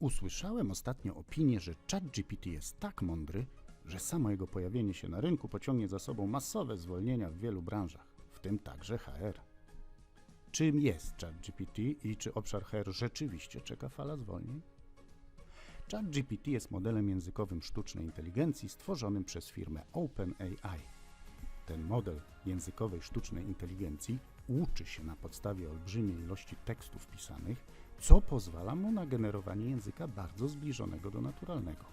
Usłyszałem ostatnio opinię, że ChatGPT jest tak mądry, że samo jego pojawienie się na rynku pociągnie za sobą masowe zwolnienia w wielu branżach, w tym także HR. Czym jest ChatGPT i czy obszar HR rzeczywiście czeka fala zwolnień? ChatGPT jest modelem językowym sztucznej inteligencji stworzonym przez firmę OpenAI. Ten model językowej sztucznej inteligencji uczy się na podstawie olbrzymiej ilości tekstów pisanych, co pozwala mu na generowanie języka bardzo zbliżonego do naturalnego.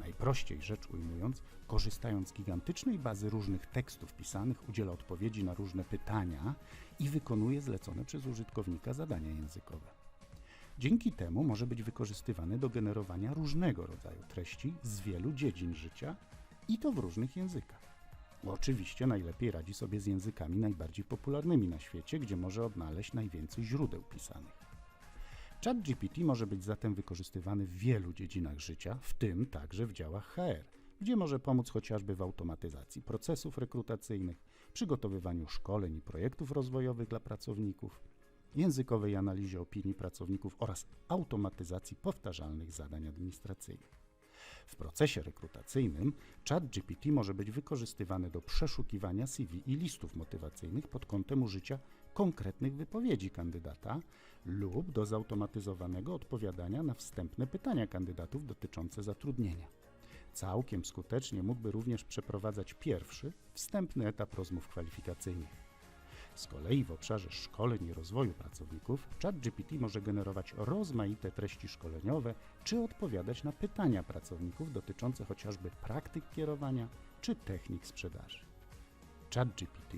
Najprościej rzecz ujmując, korzystając z gigantycznej bazy różnych tekstów pisanych, udziela odpowiedzi na różne pytania i wykonuje zlecone przez użytkownika zadania językowe. Dzięki temu może być wykorzystywany do generowania różnego rodzaju treści z wielu dziedzin życia i to w różnych językach. Oczywiście najlepiej radzi sobie z językami najbardziej popularnymi na świecie, gdzie może odnaleźć najwięcej źródeł pisanych. ChatGPT może być zatem wykorzystywany w wielu dziedzinach życia, w tym także w działach HR, gdzie może pomóc chociażby w automatyzacji procesów rekrutacyjnych, przygotowywaniu szkoleń i projektów rozwojowych dla pracowników, językowej analizie opinii pracowników oraz automatyzacji powtarzalnych zadań administracyjnych. W procesie rekrutacyjnym ChatGPT może być wykorzystywany do przeszukiwania CV i listów motywacyjnych pod kątem użycia konkretnych wypowiedzi kandydata lub do zautomatyzowanego odpowiadania na wstępne pytania kandydatów dotyczące zatrudnienia. Całkiem skutecznie mógłby również przeprowadzać pierwszy, wstępny etap rozmów kwalifikacyjnych. Z kolei w obszarze szkoleń i rozwoju pracowników ChatGPT może generować rozmaite treści szkoleniowe czy odpowiadać na pytania pracowników dotyczące chociażby praktyk kierowania czy technik sprzedaży. ChatGPT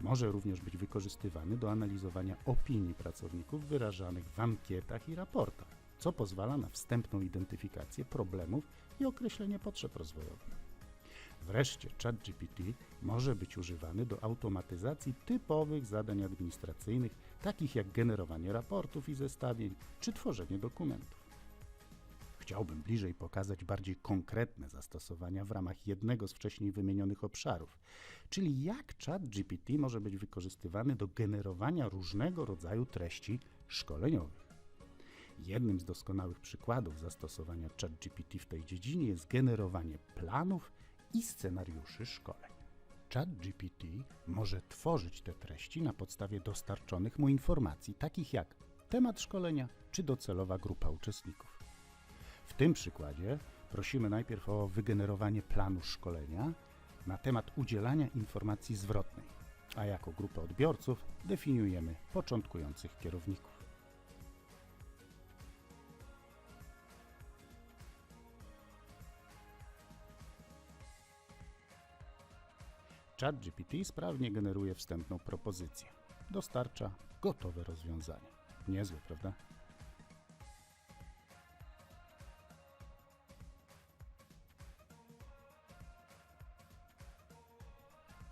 może również być wykorzystywany do analizowania opinii pracowników wyrażanych w ankietach i raportach, co pozwala na wstępną identyfikację problemów i określenie potrzeb rozwojowych. Wreszcie ChatGPT może być używany do automatyzacji typowych zadań administracyjnych, takich jak generowanie raportów i zestawień czy tworzenie dokumentów. Chciałbym bliżej pokazać bardziej konkretne zastosowania w ramach jednego z wcześniej wymienionych obszarów, czyli jak ChatGPT może być wykorzystywany do generowania różnego rodzaju treści szkoleniowych. Jednym z doskonałych przykładów zastosowania ChatGPT w tej dziedzinie jest generowanie planów i scenariuszy szkoleń. ChatGPT może tworzyć te treści na podstawie dostarczonych mu informacji, takich jak temat szkolenia czy docelowa grupa uczestników. W tym przykładzie prosimy najpierw o wygenerowanie planu szkolenia na temat udzielania informacji zwrotnej, a jako grupę odbiorców definiujemy początkujących kierowników. ChatGPT sprawnie generuje wstępną propozycję. Dostarcza gotowe rozwiązanie. Niezłe, prawda?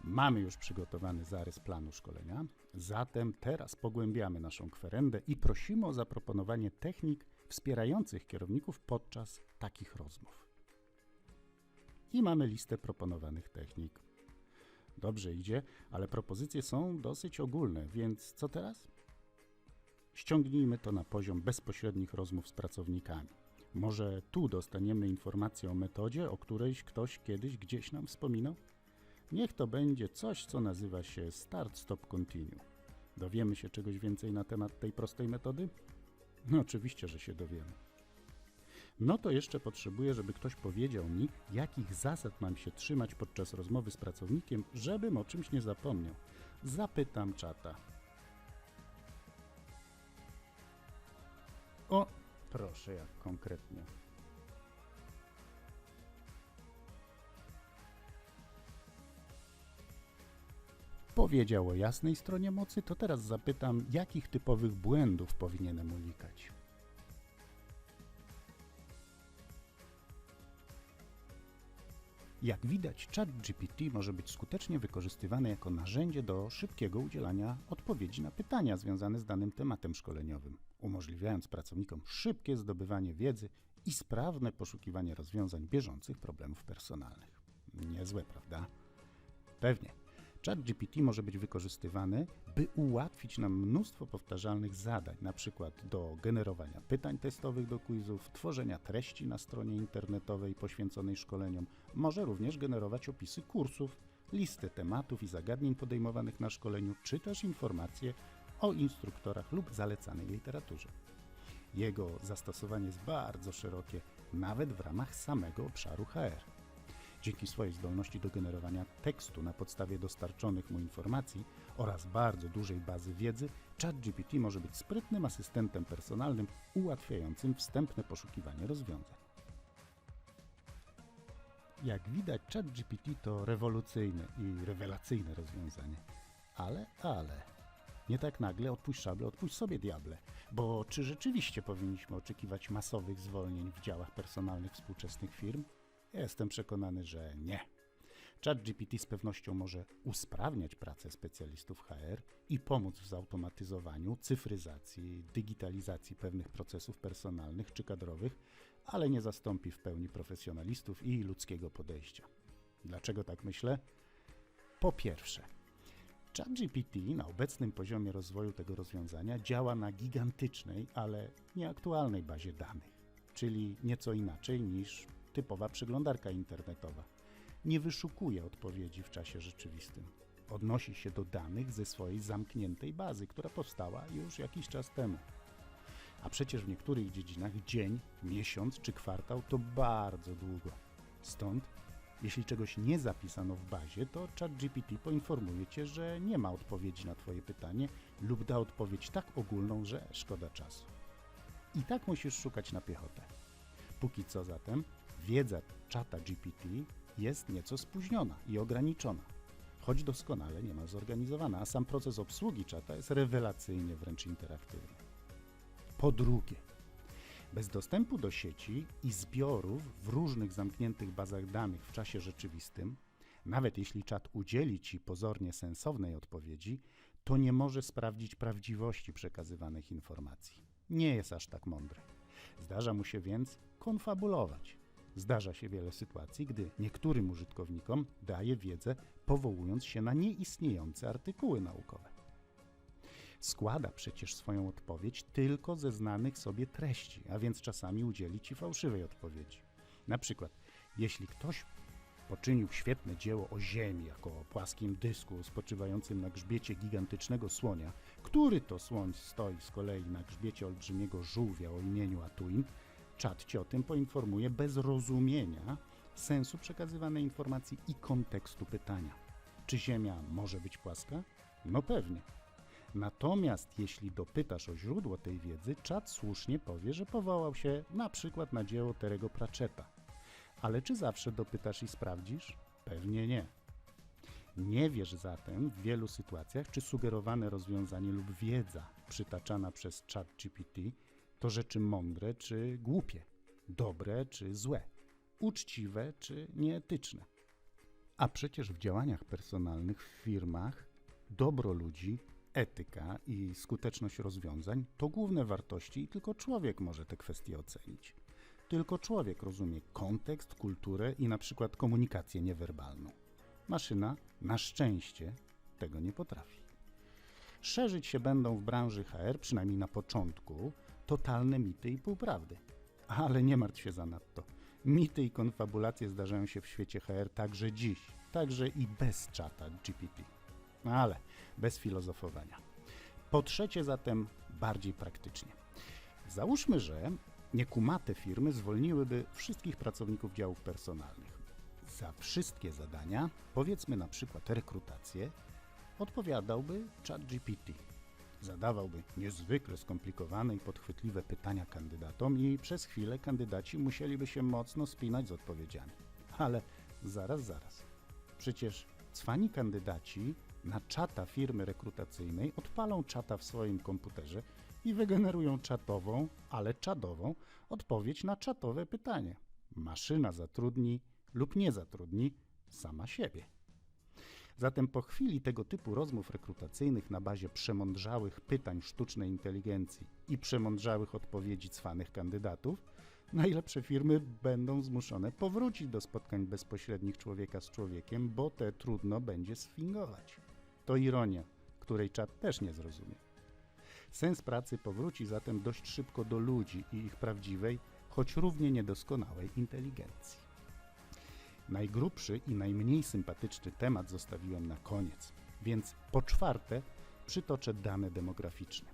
Mamy już przygotowany zarys planu szkolenia, zatem teraz pogłębiamy naszą kwerendę i prosimy o zaproponowanie technik wspierających kierowników podczas takich rozmów. I mamy listę proponowanych technik. Dobrze idzie, ale propozycje są dosyć ogólne, więc co teraz? Ściągnijmy to na poziom bezpośrednich rozmów z pracownikami. Może tu dostaniemy informację o metodzie, o której ktoś kiedyś gdzieś nam wspominał? Niech to będzie coś, co nazywa się Start Stop Continue. Dowiemy się czegoś więcej na temat tej prostej metody? No oczywiście, że się dowiemy. No to jeszcze potrzebuję, żeby ktoś powiedział mi, jakich zasad mam się trzymać podczas rozmowy z pracownikiem, żebym o czymś nie zapomniał. Zapytam czata. O, proszę, jak konkretnie. Powiedział o jasnej stronie mocy, to teraz zapytam, jakich typowych błędów powinienem unikać. Jak widać, ChatGPT może być skutecznie wykorzystywany jako narzędzie do szybkiego udzielania odpowiedzi na pytania związane z danym tematem szkoleniowym, umożliwiając pracownikom szybkie zdobywanie wiedzy i sprawne poszukiwanie rozwiązań bieżących problemów personalnych. Niezłe, prawda? Pewnie. ChatGPT może być wykorzystywany, by ułatwić nam mnóstwo powtarzalnych zadań, przykład do generowania pytań testowych do quizów, tworzenia treści na stronie internetowej poświęconej szkoleniom, może również generować opisy kursów, listy tematów i zagadnień podejmowanych na szkoleniu, czy też informacje o instruktorach lub zalecanej literaturze. Jego zastosowanie jest bardzo szerokie, nawet w ramach samego obszaru HR. Dzięki swojej zdolności do generowania tekstu na podstawie dostarczonych mu informacji oraz bardzo dużej bazy wiedzy, ChatGPT może być sprytnym asystentem personalnym ułatwiającym wstępne poszukiwanie rozwiązań. Jak widać, ChatGPT to rewolucyjne i rewelacyjne rozwiązanie. Ale, ale, nie tak nagle odpuść szable, odpuść sobie diable. Bo czy rzeczywiście powinniśmy oczekiwać masowych zwolnień w działach personalnych współczesnych firm? Jestem przekonany, że nie. ChatGPT z pewnością może usprawniać pracę specjalistów HR i pomóc w zautomatyzowaniu, cyfryzacji, digitalizacji pewnych procesów personalnych czy kadrowych, ale nie zastąpi w pełni profesjonalistów i ludzkiego podejścia. Dlaczego tak myślę? Po pierwsze, ChatGPT na obecnym poziomie rozwoju tego rozwiązania działa na gigantycznej, ale nieaktualnej bazie danych, czyli nieco inaczej niż typowa przeglądarka internetowa. Nie wyszukuje odpowiedzi w czasie rzeczywistym. Odnosi się do danych ze swojej zamkniętej bazy, która powstała już jakiś czas temu. A przecież w niektórych dziedzinach dzień, miesiąc czy kwartał to bardzo długo. Stąd, jeśli czegoś nie zapisano w bazie, to ChatGPT poinformuje cię, że nie ma odpowiedzi na twoje pytanie lub da odpowiedź tak ogólną, że szkoda czasu. I tak musisz szukać na piechotę. Póki co zatem wiedza czata GPT jest nieco spóźniona i ograniczona, choć doskonale nie ma zorganizowana, a sam proces obsługi czata jest rewelacyjnie wręcz interaktywny. Po drugie, bez dostępu do sieci i zbiorów w różnych zamkniętych bazach danych w czasie rzeczywistym, nawet jeśli czat udzieli ci pozornie sensownej odpowiedzi, to nie może sprawdzić prawdziwości przekazywanych informacji. Nie jest aż tak mądry. Zdarza mu się więc konfabulować. Zdarza się wiele sytuacji, gdy niektórym użytkownikom daje wiedzę, powołując się na nieistniejące artykuły naukowe. Składa przecież swoją odpowiedź tylko ze znanych sobie treści, a więc czasami udzieli ci fałszywej odpowiedzi. Na przykład, jeśli ktoś poczynił świetne dzieło o Ziemi jako o płaskim dysku spoczywającym na grzbiecie gigantycznego słonia, który to słoń stoi z kolei na grzbiecie olbrzymiego żółwia o imieniu Atuin, czat cię o tym poinformuje bez rozumienia sensu przekazywanej informacji i kontekstu pytania. Czy Ziemia może być płaska? No pewnie. Natomiast jeśli dopytasz o źródło tej wiedzy, czat słusznie powie, że powołał się na przykład na dzieło Terego Pratchetta. Ale czy zawsze dopytasz i sprawdzisz? Pewnie nie. Nie wiesz zatem w wielu sytuacjach, czy sugerowane rozwiązanie lub wiedza przytaczana przez chat GPT to rzeczy mądre czy głupie, dobre czy złe, uczciwe czy nieetyczne. A przecież w działaniach personalnych w firmach dobro ludzi, etyka i skuteczność rozwiązań to główne wartości i tylko człowiek może te kwestie ocenić. Tylko człowiek rozumie kontekst, kulturę i na przykład komunikację niewerbalną. Maszyna, na szczęście, tego nie potrafi. Szerzyć się będą w branży HR, przynajmniej na początku, totalne mity i półprawdy. Ale nie martw się zanadto. Mity i konfabulacje zdarzają się w świecie HR także dziś, także i bez czata GPT. Ale bez filozofowania. Po trzecie zatem bardziej praktycznie. Załóżmy, że niekumate firmy zwolniłyby wszystkich pracowników działów personalnych. Za wszystkie zadania, powiedzmy na przykład rekrutację, odpowiadałby ChatGPT. Zadawałby niezwykle skomplikowane i podchwytliwe pytania kandydatom i przez chwilę kandydaci musieliby się mocno spinać z odpowiedziami. Ale zaraz, zaraz. Przecież cwani kandydaci na czata firmy rekrutacyjnej odpalą czata w swoim komputerze i wygenerują czatową, ale czadową odpowiedź na czatowe pytanie. Maszyna zatrudni lub nie zatrudni sama siebie. Zatem po chwili tego typu rozmów rekrutacyjnych na bazie przemądrzałych pytań sztucznej inteligencji i przemądrzałych odpowiedzi cwanych kandydatów, Najlepsze firmy będą zmuszone powrócić do spotkań bezpośrednich człowieka z człowiekiem, bo te trudno będzie sfingować. To ironia, której czat też nie zrozumie. Sens pracy powróci zatem dość szybko do ludzi i ich prawdziwej, choć równie niedoskonałej inteligencji. Najgrubszy i najmniej sympatyczny temat zostawiłem na koniec, więc po czwarte przytoczę dane demograficzne.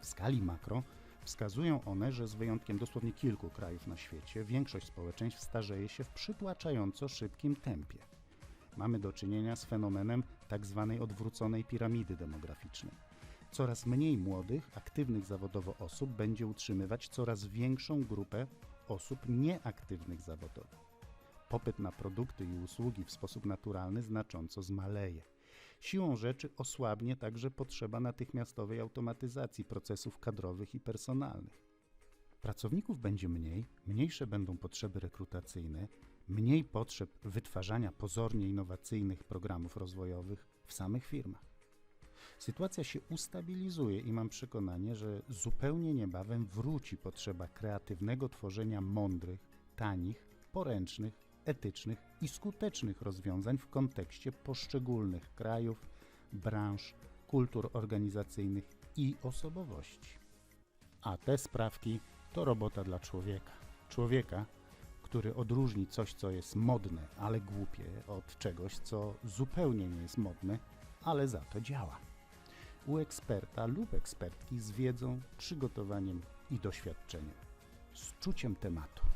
W skali makro wskazują one, że z wyjątkiem dosłownie kilku krajów na świecie, większość społeczeństw starzeje się w przytłaczająco szybkim tempie. Mamy do czynienia z fenomenem tzw. odwróconej piramidy demograficznej. Coraz mniej młodych, aktywnych zawodowo osób będzie utrzymywać coraz większą grupę osób nieaktywnych zawodowo. Popyt na produkty i usługi w sposób naturalny znacząco zmaleje. Siłą rzeczy osłabnie także potrzeba natychmiastowej automatyzacji procesów kadrowych i personalnych. Pracowników będzie mniej, mniejsze będą potrzeby rekrutacyjne, mniej potrzeb wytwarzania pozornie innowacyjnych programów rozwojowych w samych firmach. Sytuacja się ustabilizuje i mam przekonanie, że zupełnie niebawem wróci potrzeba kreatywnego tworzenia mądrych, tanich, poręcznych, etycznych i skutecznych rozwiązań w kontekście poszczególnych krajów, branż, kultur organizacyjnych i osobowości. A te sprawki to robota dla człowieka. Człowieka, który odróżni coś, co jest modne, ale głupie, od czegoś, co zupełnie nie jest modne, ale za to działa. U eksperta lub ekspertki z wiedzą, przygotowaniem i doświadczeniem, z czuciem tematu.